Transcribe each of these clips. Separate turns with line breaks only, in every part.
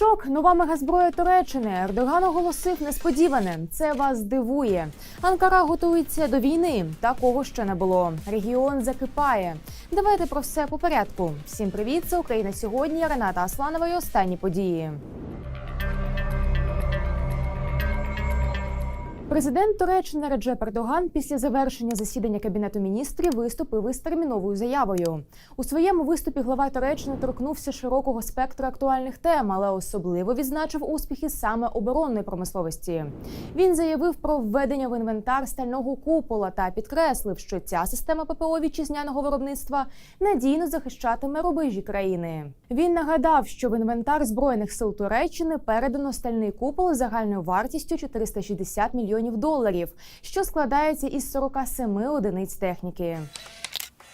Шок, нова мегазброя Туреччини. Ердоган оголосив несподіване. Це вас дивує. Анкара готується до війни. Такого ще не було. Регіон закипає. Давайте про все по порядку. Всім привіт, це Україна сьогодні. Рената Асланова і останні події. Президент Туреччини Реджеп Ердоган після завершення засідання кабінету міністрів виступив із терміновою заявою. У своєму виступі глава Туреччини торкнувся широкого спектру актуальних тем, але особливо відзначив успіхи саме оборонної промисловості. Він заявив про введення в інвентар стального купола та підкреслив, що ця система ППО вітчизняного виробництва надійно захищатиме рубежі країни. Він нагадав, що в інвентар збройних сил Туреччини передано стальний купол загальною вартістю 460 мільйонів доларів, що складається із 47 одиниць техніки.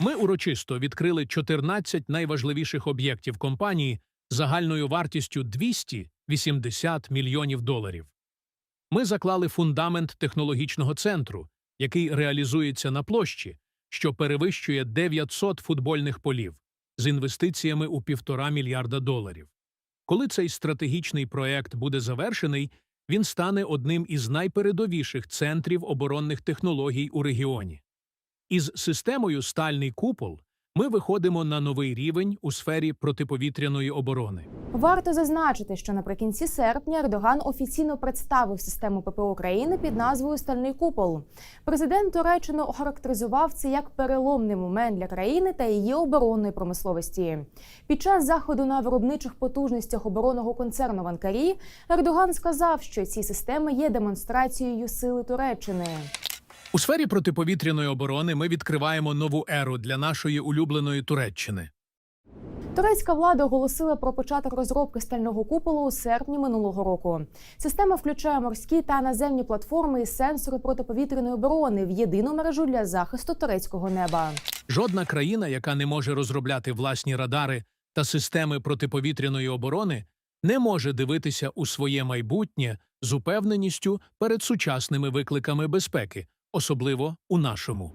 Ми урочисто відкрили 14 найважливіших об'єктів компанії загальною вартістю 280 мільйонів доларів. Ми заклали фундамент технологічного центру, який реалізується на площі, що перевищує 900 футбольних полів з інвестиціями у півтора мільярда доларів. Коли цей стратегічний проект буде завершений, він стане одним із найпередовіших центрів оборонних технологій у регіоні. Із системою «Стальний купол» ми виходимо на новий рівень у сфері протиповітряної оборони.
Варто зазначити, що наприкінці серпня Ердоган офіційно представив систему ППО країни під назвою Стальний купол. Президент Туреччини охарактеризував це як переломний момент для країни та її оборонної промисловості. Під час заходу на виробничих потужностях оборонного концерну в Анкарі Ердоган сказав, що ці системи є демонстрацією сили Туреччини.
У сфері протиповітряної оборони ми відкриваємо нову еру для нашої улюбленої Туреччини.
Турецька влада оголосила про початок розробки стального куполу у серпні минулого року. Система включає морські та наземні платформи і сенсори протиповітряної оборони в єдину мережу для захисту турецького неба.
Жодна країна, яка не може розробляти власні радари та системи протиповітряної оборони, не може дивитися у своє майбутнє з упевненістю перед сучасними викликами безпеки, особливо у нашому.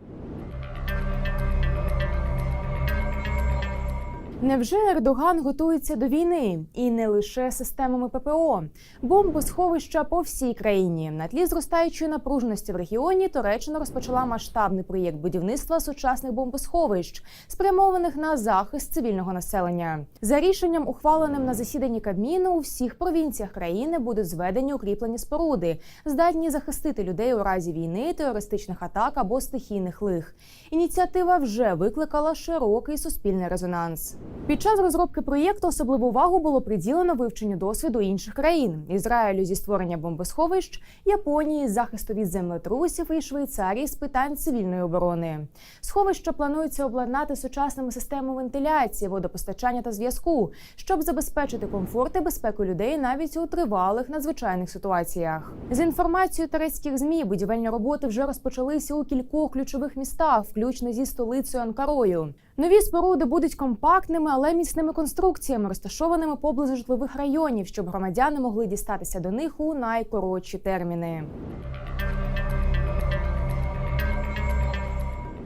Невже Ердоган готується до війни і не лише системами ППО? Бомбосховища по всій країні на тлі зростаючої напруженості в регіоні Туреччина розпочала масштабний проєкт будівництва сучасних бомбосховищ, спрямованих на захист цивільного населення. За рішенням, ухваленим на засіданні Кабміну, у всіх провінціях країни будуть зведені укріплені споруди, здатні захистити людей у разі війни, терористичних атак або стихійних лих. Ініціатива вже викликала широкий суспільний резонанс. Під час розробки проєкту особливу увагу було приділено вивченню досвіду інших країн: Ізраїлю зі створення бомбосховищ, Японії з захисту від землетрусів і Швейцарії з питань цивільної оборони. Сховища планується обладнати сучасними системами вентиляції, водопостачання та зв'язку, щоб забезпечити комфорт і безпеку людей навіть у тривалих надзвичайних ситуаціях. З інформацією турецьких змі будівельні роботи вже розпочалися у кількох ключових містах, включно зі столицею Анкарою. Нові споруди будуть компактними, але міцними конструкціями, розташованими поблизу житлових районів, щоб громадяни могли дістатися до них у найкоротші терміни.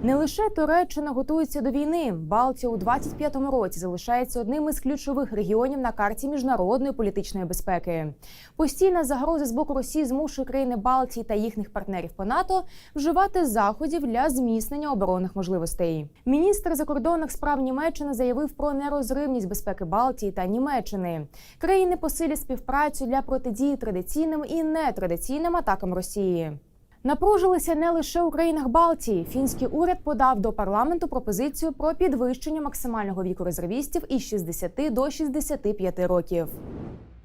Не лише Туреччина готується до війни. Балтія у 25-му році залишається одним із ключових регіонів на карті міжнародної політичної безпеки. Постійна загроза з боку Росії змушує країни Балтії та їхніх партнерів по НАТО вживати заходів для зміцнення оборонних можливостей. Міністр закордонних справ Німеччини заявив про нерозривність безпеки Балтії та Німеччини. Країни посилять співпрацю для протидії традиційним і нетрадиційним атакам Росії. Напружилися не лише у країнах Балтії. Фінський уряд подав до парламенту пропозицію про підвищення максимального віку резервістів із 60 до 65 років.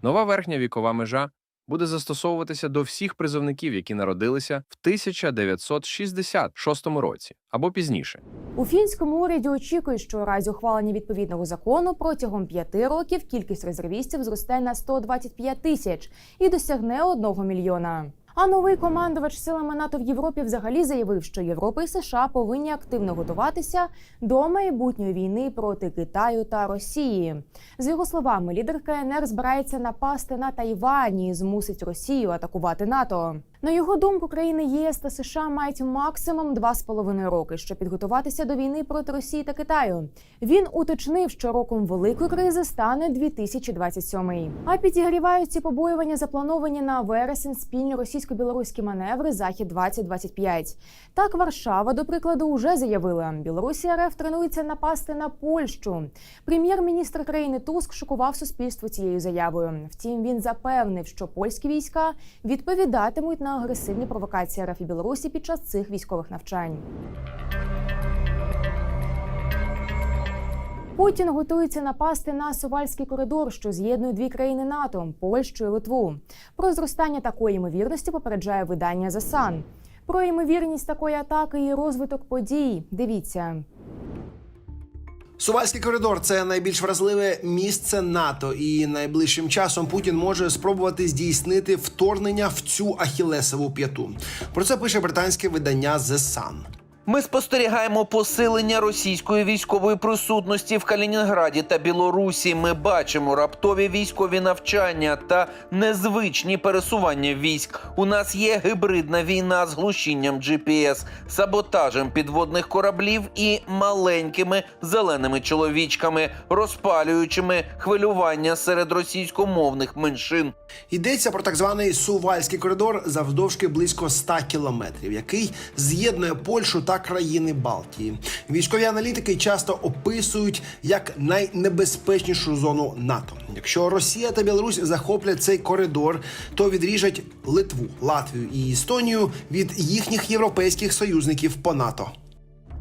Нова верхня вікова межа буде застосовуватися до всіх призовників, які народилися в 1966 році або пізніше.
У фінському уряді очікують, що у разі ухвалення відповідного закону протягом п'яти років кількість резервістів зросте на 125 тисяч і досягне одного мільйона. А новий командувач силами НАТО в Європі взагалі заявив, що Європа і США повинні активно готуватися до майбутньої війни проти Китаю та Росії. З його словами, лідер КНР збирається напасти на Тайвань і змусить Росію атакувати НАТО. На його думку, країни ЄС та США мають максимум два з половиною роки, щоб підготуватися до війни проти Росії та Китаю. Він уточнив, що роком великої кризи стане 2027. А підігрівають ці побоювання заплановані на вересень спільні російсько-білоруські маневри Захід 2025 Так, Варшава, до прикладу, уже заявила, Білорусі РФ тренується напасти на Польщу. Прем'єр-міністр країни Туск шокував суспільство цією заявою. Втім, він запевнив, що польські війська відповідатимуть на агресивні провокації РФ і Білорусі під час цих військових навчань. Путін готується напасти на Сувальський коридор, що з'єднує дві країни НАТО Польщу і Литву. Про зростання такої ймовірності попереджає видання The Sun. Про ймовірність такої атаки і розвиток подій. Дивіться.
Сувальський коридор це найбільш вразливе місце НАТО, і найближчим часом Путін може спробувати здійснити вторгнення в цю ахілесову п'яту. Про це пише британське видання The Sun.
Ми спостерігаємо посилення російської військової присутності в Калінінграді та Білорусі. Ми бачимо раптові військові навчання та незвичні пересування військ. У нас є гибридна війна з глушінням GPS, саботажем підводних кораблів і маленькими зеленими чоловічками, розпалюючими хвилювання серед російськомовних меншин.
Йдеться про так званий Сувальський коридор завдовжки близько 100 кілометрів, який з'єднує Польщу та країни Балтії. Військові аналітики часто описують як найнебезпечнішу зону НАТО. Якщо Росія та Білорусь захоплять цей коридор, то відріжуть Литву, Латвію і Естонію від їхніх європейських союзників по НАТО.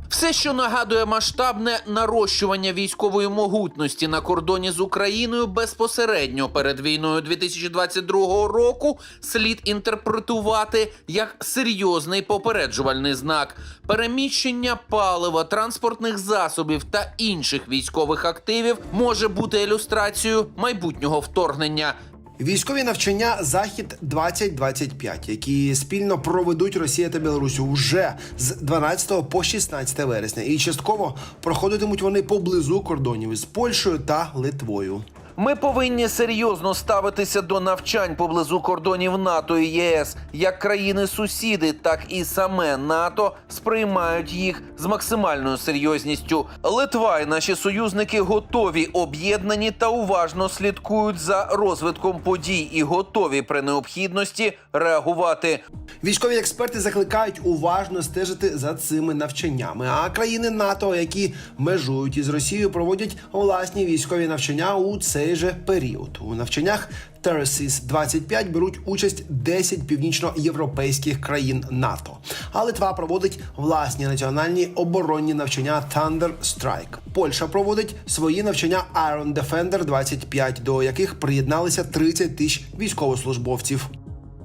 Все, що нагадує масштабне нарощування військової могутності на кордоні з Україною безпосередньо перед війною 2022 року, слід інтерпретувати як серйозний попереджувальний знак. Переміщення палива, транспортних засобів та інших військових активів може бути ілюстрацією майбутнього вторгнення.
Військові навчання Захід 2025 які спільно проведуть Росія та Білорусь уже з 12 по 16 вересня, і частково проходитимуть вони поблизу кордонів із Польщею та Литвою.
Ми повинні серйозно ставитися до навчань поблизу кордонів НАТО і ЄС. Як країни-сусіди, так і саме НАТО сприймають їх з максимальною серйозністю. Литва і наші союзники готові об'єднані та уважно слідкують за розвитком подій і готові при необхідності реагувати.
Військові експерти закликають уважно стежити за цими навчаннями. А країни НАТО, які межують із Росією, проводять власні військові навчання у цей же період. У навчаннях Terraces 25 беруть участь 10 північноєвропейських країн НАТО. А Литва проводить власні національні оборонні навчання Thunder Strike. Польща проводить свої навчання Iron Defender 25, до яких приєдналися 30 тисяч військовослужбовців.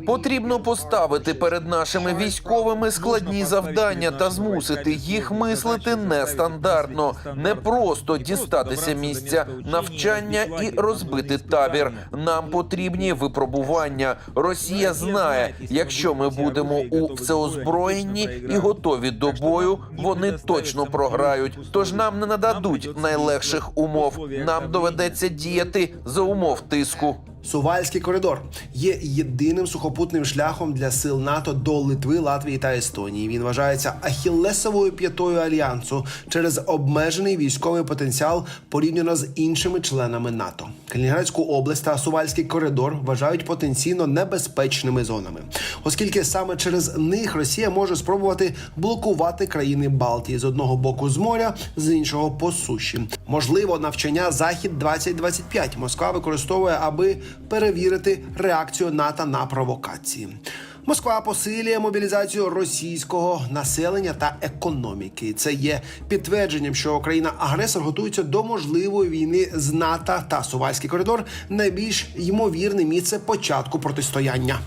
Потрібно поставити перед нашими військовими складні завдання та змусити їх мислити нестандартно, не просто дістатися місця навчання і розбити табір. Нам потрібні випробування. Росія знає, якщо ми будемо у всеозброєнні і готові до бою, вони точно програють. Тож нам не нададуть найлегших умов. Нам доведеться діяти за умов тиску.
Сувальський коридор є єдиним сухопутним шляхом для сил НАТО до Литви, Латвії та Естонії. Він вважається ахіллесовою п'ятою альянсу через обмежений військовий потенціал порівняно з іншими членами НАТО. Калінінградську область та Сувальський коридор вважають потенційно небезпечними зонами, оскільки саме через них Росія може спробувати блокувати країни Балтії з одного боку з моря, з іншого по суші. Можливо, навчання Захід 2025 Москва використовує, аби перевірити реакцію НАТО на провокації. Москва посилює мобілізацію російського населення та економіки. Це є підтвердженням, що країна-агресор готується до можливої війни з НАТО та Сувальський коридор найбільш ймовірне місце початку протистояння.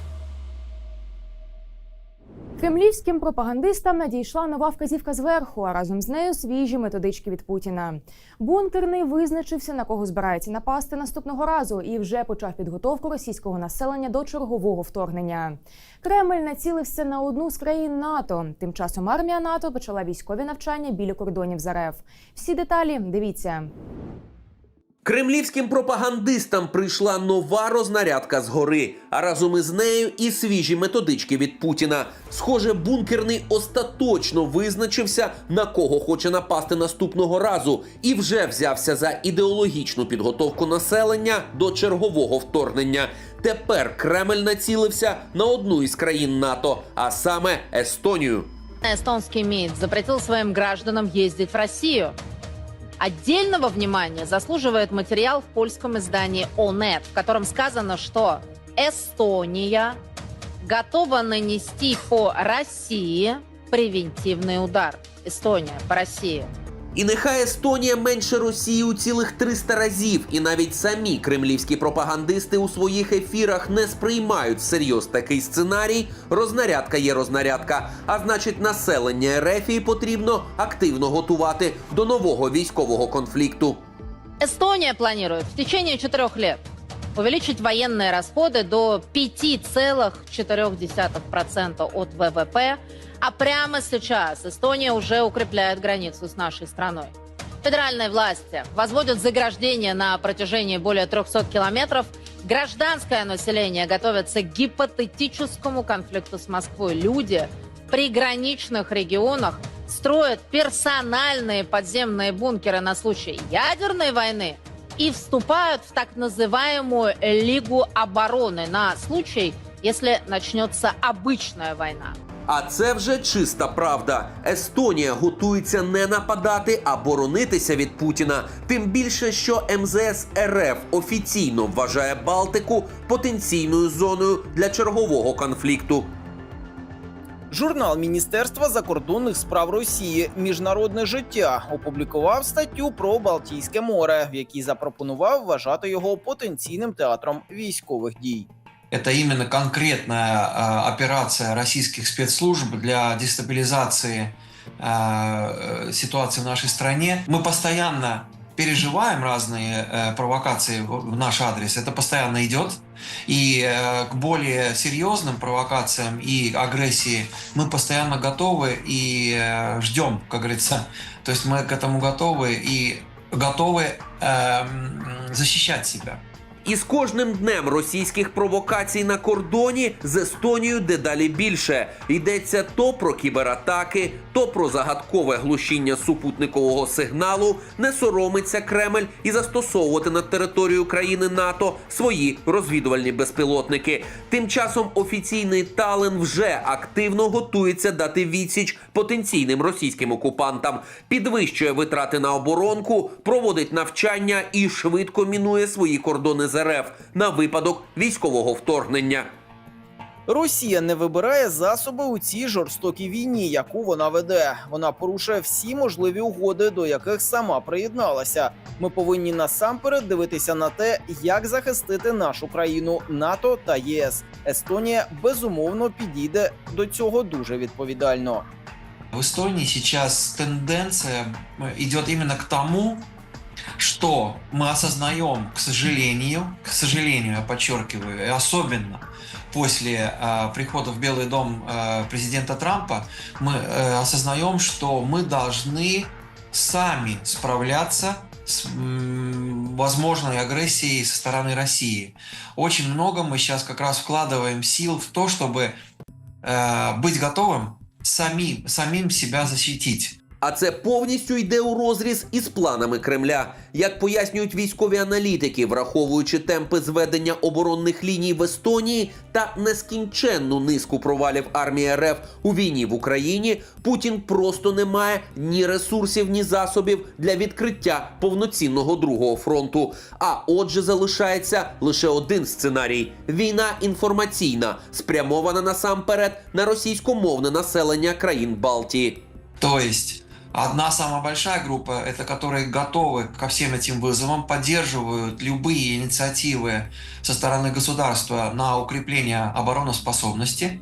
Кремлівським пропагандистам надійшла нова вказівка зверху, а разом з нею свіжі методички від Путіна. Бункерний визначився на кого збирається напасти наступного разу і вже почав підготовку російського населення до чергового вторгнення. Кремль націлився на одну з країн НАТО. Тим часом армія НАТО почала військові навчання біля кордонів з РФ. Всі деталі дивіться.
Кремлівським пропагандистам прийшла нова рознарядка згори, а разом із нею і свіжі методички від Путіна. Схоже, бункерний остаточно визначився, на кого хоче напасти наступного разу, і вже взявся за ідеологічну підготовку населення до чергового вторгнення. Тепер Кремль націлився на одну із країн НАТО, а саме Естонію.
Эстонский МИД запретил своим гражданам ездить в Россию. Отдельного внимания заслуживает материал в польском издании ОНЕТ, в котором сказано, что Эстония готова нанести по России превентивный удар. Эстония по России.
І нехай Естонія менше Росії у цілих 300 разів, і навіть самі кремлівські пропагандисти у своїх ефірах не сприймають всерйоз такий сценарій. Рознарядка є рознарядка. А значить, населення Ерефії потрібно активно готувати до нового військового конфлікту.
Эстония планирует в течение четырех лет увеличить военные расходы до 5,4% от ВВП, а прямо сейчас Эстония уже укрепляет границу с нашей страной. Федеральные власти возводят заграждения на протяжении более 300 километров. Гражданское население готовится к гипотетическому конфликту с Москвой. Люди в приграничных регионах строят персональные подземные бункеры на случай ядерной войны и вступают в так называемую Лигу обороны на случай, если начнется обычная война.
А це вже чиста правда. Естонія готується не нападати, а боронитися від Путіна. Тим більше, що МЗС РФ офіційно вважає Балтику потенційною зоною для чергового конфлікту.
Журнал Міністерства закордонних справ Росії Міжнародне життя опублікував статтю про Балтійське море, в якій запропонував вважати його потенційним театром військових дій.
Это именно конкретная э, операция российских спецслужб для дестабилизации э, ситуации в нашей стране. Мы постоянно переживаем разные э, провокации в наш адрес. Это постоянно идет. И э, к более серьезным провокациям и агрессии мы постоянно готовы и э, ждем, как говорится. То есть мы к этому готовы и готовы эм, защищать себя.
І з кожним днем російських провокацій на кордоні з Естонією дедалі більше йдеться то про кібератаки, то про загадкове глушіння супутникового сигналу. Не соромиться Кремль і застосовувати на територію країни НАТО свої розвідувальні безпілотники. Тим часом офіційний Тален вже активно готується дати відсіч потенційним російським окупантам, підвищує витрати на оборонку, проводить навчання і швидко мінує свої кордони з РФ на випадок військового вторгнення.
Росія не вибирає засоби у цій жорстокій війні, яку вона веде. Вона порушує всі можливі угоди, до яких сама приєдналася. Ми повинні насамперед дивитися на те, як захистити нашу країну НАТО та ЄС. Естонія безумовно підійде до цього дуже відповідально.
В Эстонии сейчас тенденция э, идет именно к тому, что мы осознаем, к сожалению, к сожалению, я подчеркиваю, и особенно после э, прихода в Белый дом э, президента Трампа, мы э, осознаем, что мы должны сами справляться с возможной агрессией со стороны России. Очень много мы сейчас как раз вкладываем сил в то, чтобы э, быть готовым самим, самим себя защитить.
А це повністю йде у розріз із планами Кремля. Як пояснюють військові аналітики, враховуючи темпи зведення оборонних ліній в Естонії та нескінченну низку провалів армії РФ у війні в Україні, Путін просто не має ні ресурсів, ні засобів для відкриття повноцінного другого фронту. А отже, залишається лише один сценарій: війна інформаційна, спрямована насамперед на російськомовне населення країн Балтії.
То есть одна самая большая группа, это которые готовы ко всем этим вызовам, поддерживают любые инициативы со стороны государства на укрепление обороноспособности.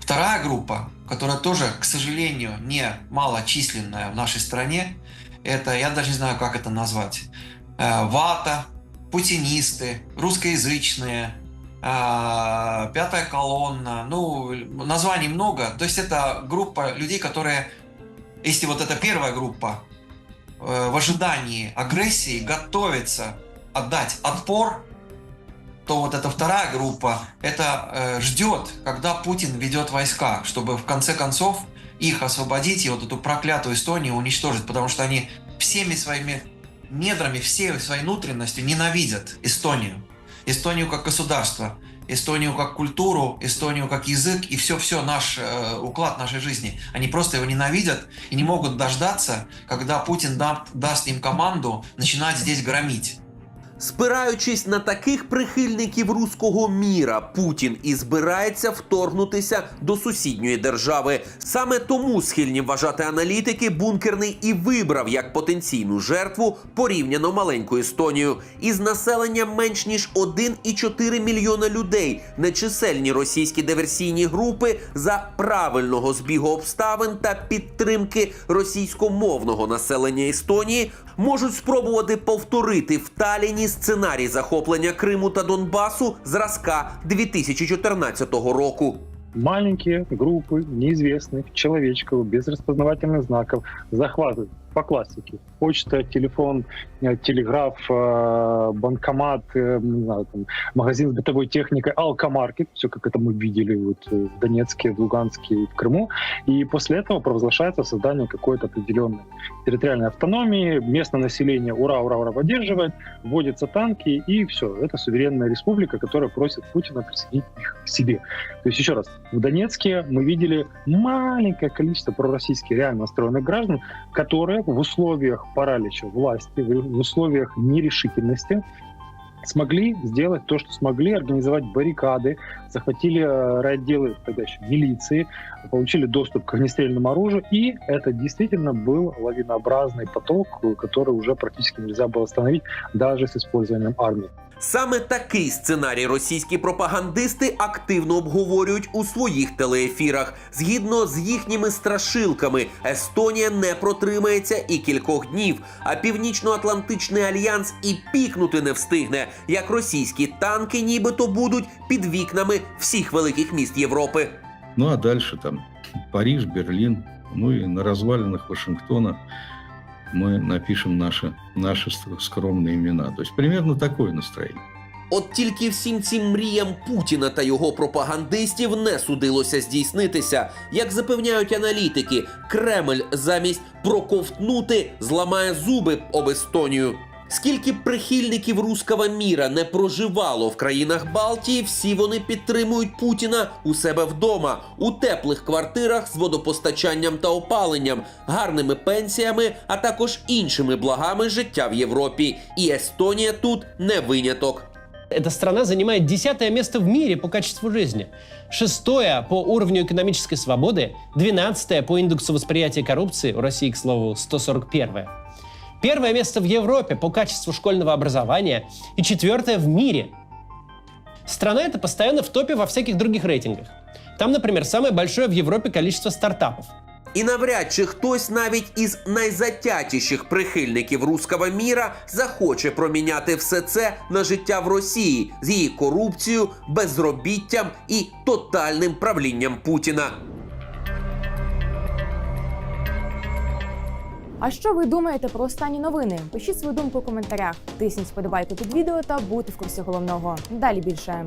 Вторая группа, которая тоже, к сожалению, не малочисленная в нашей стране, это, я даже не знаю, как это назвать, э, вата, путинисты, русскоязычные, а, пятая колонна, ну, названий много. То есть это группа людей, которые, если вот эта первая группа, э, в ожидании агрессии готовится отдать отпор, то вот эта вторая группа это э, ждет, когда Путин ведет войска, чтобы в конце концов их освободить и вот эту проклятую Эстонию уничтожить, потому что они всеми своими недрами, всей своей внутренностью ненавидят Эстонию. Эстонию как государство, Эстонию как культуру, Эстонию как язык и все-все наш э, уклад нашей жизни. Они просто его ненавидят и не могут дождаться, когда Путин да- даст им команду начинать здесь громить.
Спираючись на таких прихильників руського міра, Путін і збирається вторгнутися до сусідньої держави. Саме тому схильні вважати аналітики бункерний і вибрав як потенційну жертву порівняно маленьку Естонію. Із населенням менш ніж 1,4 мільйона людей нечисельні російські диверсійні групи за правильного збігу обставин та підтримки російськомовного населення Естонії можуть спробувати повторити в Таліні сценарій захоплення Криму та Донбасу зразка 2014 року.
маленькие группы неизвестных человечков без распознавательных знаков захватывают по классике. Почта, телефон, э, телеграф, э, банкомат, э, знаю, там, магазин с бытовой техникой, алкомаркет, все как это мы видели вот в Донецке, в Луганске и в Крыму. И после этого провозглашается создание какой-то определенной территориальной автономии, местное население ура, ура, ура поддерживает, вводятся танки и все. Это суверенная республика, которая просит Путина присоединить их к себе. То есть, еще раз, в Донецке мы видели маленькое количество пророссийских реально настроенных граждан, которые в условиях паралича власти, в условиях нерешительности смогли сделать то, что смогли, организовать баррикады, захватили э, райотделы тогда еще милиции, получили доступ к огнестрельному оружию, и это действительно был лавинообразный поток, который уже практически нельзя было остановить даже с использованием армии.
Саме такий сценарій російські пропагандисти активно обговорюють у своїх телеефірах. Згідно з їхніми страшилками, Естонія не протримається і кількох днів, а Північно-Атлантичний альянс і пікнути не встигне, як російські танки нібито будуть під вікнами всіх великих міст Європи.
Ну а дальше там Париж, Берлин, ну и на развалинах Вашингтона мы напишем наши, наши скромные имена. То есть примерно такое настроение.
От тільки всім цим мріям Путіна та його пропагандистів не судилося здійснитися. Як запевняють аналітики, Кремль замість проковтнути зламає зуби об Естонію. Скільки б прихильників руского міра не проживало в країнах Балтії, всі вони підтримують Путіна у себе вдома, у теплих квартирах з водопостачанням та опаленням, гарними пенсіями, а також іншими благами життя в Європі. І Естонія тут не виняток.
Эта страна занимает десятое место в мире по качеству жизни, шестое по уровню экономической свободы, двенадцатое по индексу восприятия коррупции, у России, к слову, 141 Первое место в Европе по качеству школьного образования и четвертое в мире. Страна эта постоянно в топе во всяких других рейтингах. Там, например, самое большое в Европе количество стартапов.
І навряд чи хтось навіть із найзатятіших прихильників руского міра захоче проміняти все це на життя в Росії з її корупцією, безробіттям і тотальним правлінням Путіна.
А що ви думаєте про останні новини? Пишіть свою думку у коментарях, тисніть вподобайку під відео та будьте в курсі головного. Далі більше.